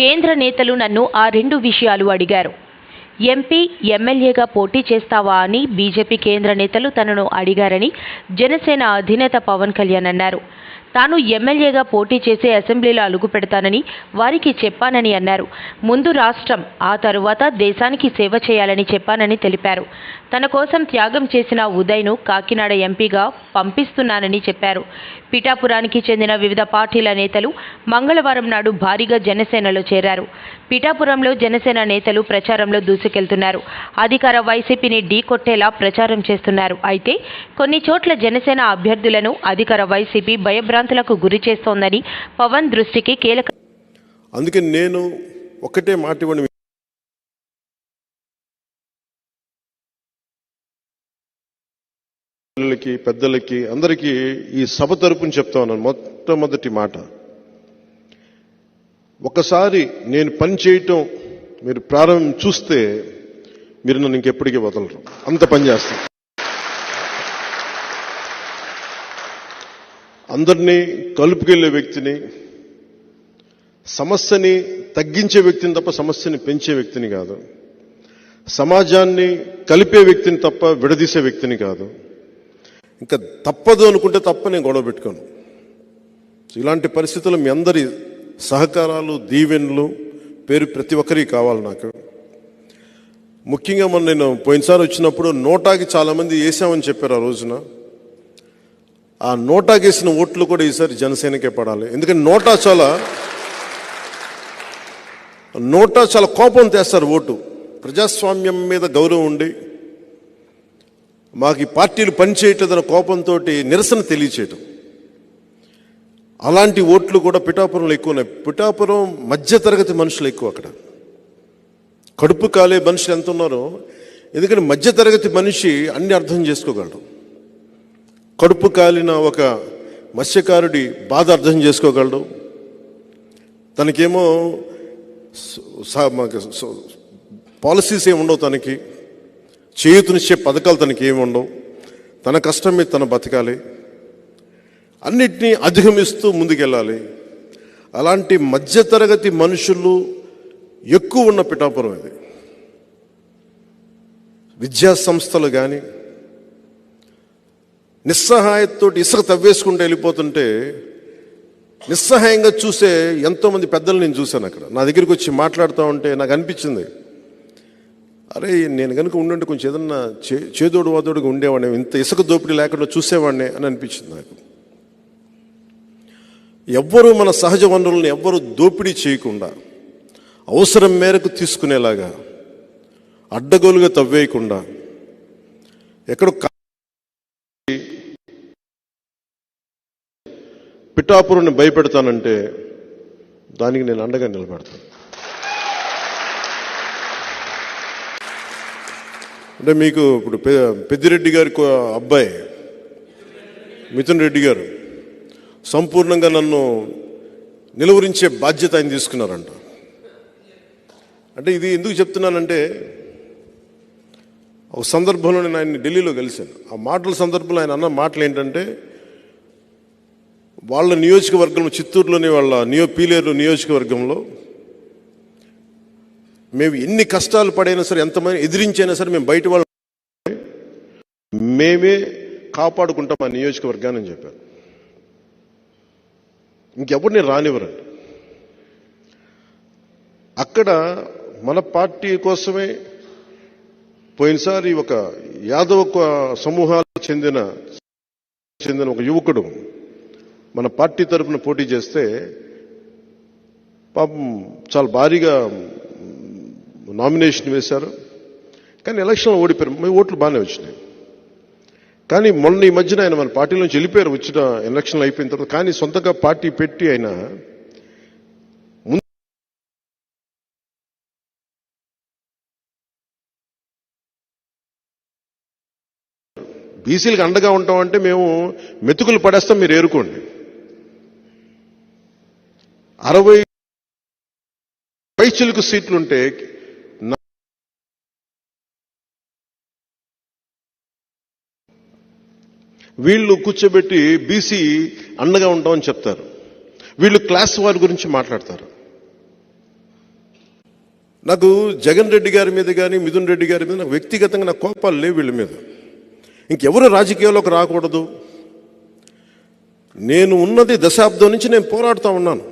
కేంద్ర నేతలు నన్ను ఆ రెండు విషయాలు అడిగారు. ఎంపీ ఎమ్మెల్యేగా పోటీ చేస్తావా అని బీజేపీ కేంద్ర నేతలు తనను అడిగారని జనసేన అధినేత పవన్ కళ్యాణ్ అన్నారు. తాను ఎమ్మెల్యేగా పోటీ చేసే అసెంబ్లీలో అలుగు పెడతానని వారికి చెప్పానని అన్నారు. ముందు రాష్ట్రం ఆ తరువాత దేశానికి సేవ చేయాలని చెప్పానని తెలిపారు. తన కోసం త్యాగం చేసిన ఉదయ్ను కాకినాడ ఎంపీగా పంపిస్తున్నానని చెప్పారు. పిఠాపురానికి చెందిన వివిధ పార్టీల నేతలు మంగళవారం నాడు భారీగా జనసేనలో చేరారు. పిఠాపురంలో జనసేన నేతలు ప్రచారంలో దూసుకెళ్తున్నారు. అధికార వైసీపీని ఢీకొట్టేలా ప్రచారం చేస్తున్నారు. అయితే కొన్ని చోట్ల జనసేన అభ్యర్థులను అధికార వైసీపీ భయభ్రాంతులకు గురి చేస్తోందని పవన్ దృష్టికి కీలక అందుకే నేను ఒకటే మాట ఇవ్వండి పిల్లలకి పెద్దలకి అందరికీ ఈ సభ తరపుని చెప్తా ఉన్నాను. మొట్టమొదటి మాట. ఒకసారి నేను పని చేయటం మీరు ప్రారంభం చూస్తే మీరు నన్ను ఇంకెప్పటికీ వదలరు. అంత పని చేస్తాను. అందరినీ కలుపుకెళ్ళే వ్యక్తిని సమస్యని తగ్గించే వ్యక్తిని తప్ప సమస్యని పెంచే వ్యక్తిని కాదు. సమాజాన్ని కలిపే వ్యక్తిని తప్ప విడదీసే వ్యక్తిని కాదు. ఇంకా తప్పదు అనుకుంటే తప్ప నేను గొడవ పెట్టుకోను. ఇలాంటి పరిస్థితులు మీ అందరి సహకారాలు దీవెనలు పేరు ప్రతి ఒక్కరికి కావాలి నాకు. ముఖ్యంగా మొన్న నేను పోయినసారి వచ్చినప్పుడు నోటాకి చాలామంది వేసామని చెప్పారు ఆ రోజున. ఆ నోటా వేసిన ఓట్లు కూడా ఈసారి జనసేనకే పడాలి. ఎందుకంటే నోటా చాలా నోటా చాలా కోపం తెస్తారు ఓటు. ప్రజాస్వామ్యం మీద గౌరవం ఉండి మాకు ఈ పార్టీలు పనిచేయట్లేదన్న కోపంతో నిరసన తెలియచేయటం. అలాంటి ఓట్లు కూడా పిఠాపురంలో ఎక్కువ ఉన్నాయి. పిఠాపురం మధ్యతరగతి మనుషులు ఎక్కువ అక్కడ. కడుపు కాలే మనుషులు ఎంత ఉన్నారో ఎందుకంటే మధ్యతరగతి మనిషి అన్ని అర్థం చేసుకోగలడు. కడుపు కాలిన ఒక మత్స్యకారుడి బాధ అర్థం చేసుకోగలడు. తనకేమో పాలసీస్ ఏమి ఉండవు తనకి. చేయుతునిచ్చే పథకాలు తనకి ఏమి ఉండవు. తన కష్టం మీద తన బతకాలి. అన్నిటినీ అధిగమిస్తూ ముందుకెళ్ళాలి. అలాంటి మధ్యతరగతి మనుషులు ఎక్కువ ఉన్న పిఠాపురం ఇది విద్యా సంస్థలు కానీ నిస్సహాయతతోటి ఇసుక తవ్వేసుకుంటూ వెళ్ళిపోతుంటే నిస్సహాయంగా చూసే ఎంతోమంది పెద్దలు నేను చూశాను అక్కడ. నా దగ్గరికి వచ్చి మాట్లాడుతూ ఉంటే నాకు అనిపించింది అరే నేను కనుక ఉండుంటే కొంచెం ఏదన్నా చే చేదోడు వాదోడుగా ఉండేవాడిని ఇంత ఇసుక దోపిడీ లేకుండా చూసేవాడిని అని అనిపించింది నాకు. ఎవ్వరూ మన సహజ వనరులను ఎవ్వరూ దోపిడీ చేయకుండా అవసరం మేరకు తీసుకునేలాగా అడ్డగోలుగా తవ్వేయకుండా ఎక్కడో పిఠాపురుని భయపెడతానంటే దానికి నేను అండగా నిలబెడతాను. అంటే మీకు ఇప్పుడు పె- పెద్దిరెడ్డి గారి అబ్బాయి మిథున్ రెడ్డి గారు సంపూర్ణంగా నన్ను నిలువరించే బాధ్యత ఆయన తీసుకున్నారంట. అంటే ఇది ఎందుకు చెప్తున్నానంటే ఒక సందర్భంలో నేను ఆయన్ని ఢిల్లీలో కలిశాను. ఆ మాటల సందర్భంలో ఆయన అన్న మాటలు ఏంటంటే వాళ్ళ నియోజకవర్గం చిత్తూరులోని వాళ్ళ నియో పీలేరు నియోజకవర్గంలో మేము ఎన్ని కష్టాలు పడైనా సరే ఎంతమంది ఎదిరించైనా సరే మేము బయట వాళ్ళు. మేమే కాపాడుకుంటాం ఆ నియోజకవర్గాన్ని అని చెప్పారు. నేను రానివ్వరండి. అక్కడ మన పార్టీ కోసమే పోయినసారి ఒక యాదవ సమూహాలకు చెందిన చెందిన ఒక యువకుడు మన పార్టీ తరఫున పోటీ చేస్తే పాపం చాలా భారీగా నామినేషన్ వేశారు. కానీ ఎలక్షన్లో ఓడిపోయారు. మీ ఓట్లు బాగానే వచ్చినాయి. కానీ మొన్న ఈ మధ్యన ఆయన మన పార్టీ నుంచి వెళ్ళిపోయారు. వచ్చిన ఎలక్షన్లు అయిపోయిన తర్వాత కానీ సొంతంగా పార్టీ పెట్టి ఆయన ముందు బీసీలకు అండగా ఉంటామంటే మేము మెతుకులు పడేస్తాం మీరు ఏరుకోండి. అరవై పైచిలుకు సీట్లుంటే వీళ్ళు కూర్చోబెట్టి బీసీ అండగా ఉంటామని చెప్తారు. వీళ్ళు క్లాస్ వారి గురించి మాట్లాడతారు. నాకు జగన్ రెడ్డి గారి మీద కానీ మిథున్ రెడ్డి గారి మీద నాకు వ్యక్తిగతంగా నాకు కోపాలు లేవు వీళ్ళ మీద. ఇంకెవరు రాజకీయాల్లోకి రాకూడదు. నేను ఉన్నది దశాబ్దం నుంచి నేను పోరాడుతూ ఉన్నాను.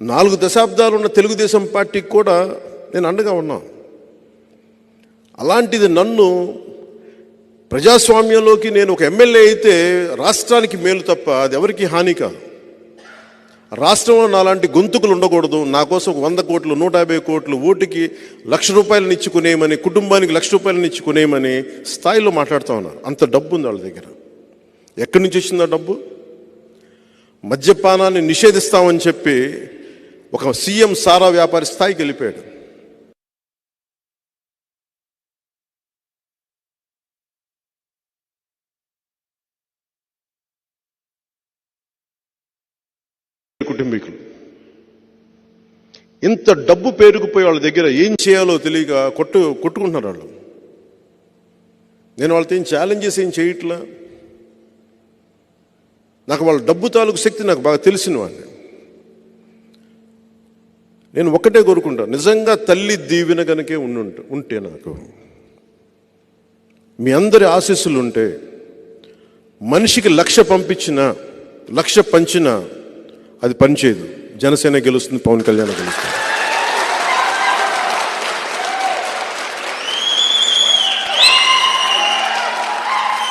నాలుగు దశాబ్దాలు ఉన్న తెలుగుదేశం పార్టీకి కూడా నేను అండగా ఉన్నాను అలాంటిది నన్ను ప్రజాస్వామ్యంలోకి నేను ఒక ఎమ్మెల్యే అయితే రాష్ట్రానికి మేలు తప్ప అది ఎవరికి హాని కాదు. రాష్ట్రంలో నాలాంటి గొంతుకులు ఉండకూడదు. నా కోసం వంద కోట్లు నూట యాభై కోట్లు ఓటుకి లక్ష రూపాయలను ఇచ్చుకునేయమని కుటుంబానికి లక్ష రూపాయలను ఇచ్చుకునేయమని స్థాయిలో మాట్లాడుతూ ఉన్నారు అంత డబ్బు ఉంది వాళ్ళ దగ్గర. ఎక్కడి నుంచి వచ్చిందా ఆ డబ్బు? మద్యపానాన్ని నిషేధిస్తామని చెప్పి ఒక సీఎం సారా వ్యాపారి స్థాయికి వెళ్ళిపోయాడు. కుటుంబీకులు. ఇంత డబ్బు పేరుకుపోయి వాళ్ళ దగ్గర ఏం చేయాలో తెలియక కొట్టు కొట్టుకుంటున్నారు వాళ్ళు. నేను వాళ్ళతో ఏం ఛాలెంజెస్ ఏం చేయట్లా? నాకు వాళ్ళ డబ్బు తాలూకు శక్తి నాకు బాగా తెలిసిన వాడిని నేను ఒకటే కోరుకుంటాను నిజంగా తల్లి దీవెన కనుకే ఉండు ఉంటే నాకు మీ అందరి ఆశీస్సులు ఉంటే మనిషికి లక్ష పంపించిన లక్ష పంచిన అది పనిచేయదు. జనసేన గెలుస్తుంది పవన్ కళ్యాణ్ గెలుస్తుంది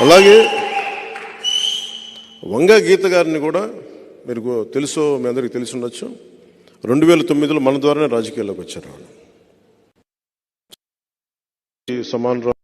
అలాగే వంగ గీత గారిని కూడా మీరు తెలుసో మీ అందరికీ తెలిసి ఉండొచ్చు. రెండు వేల తొమ్మిదిలో మన ద్వారానే రాజకీయాల్లోకి వచ్చారు వాళ్ళు. సమాన్ రావు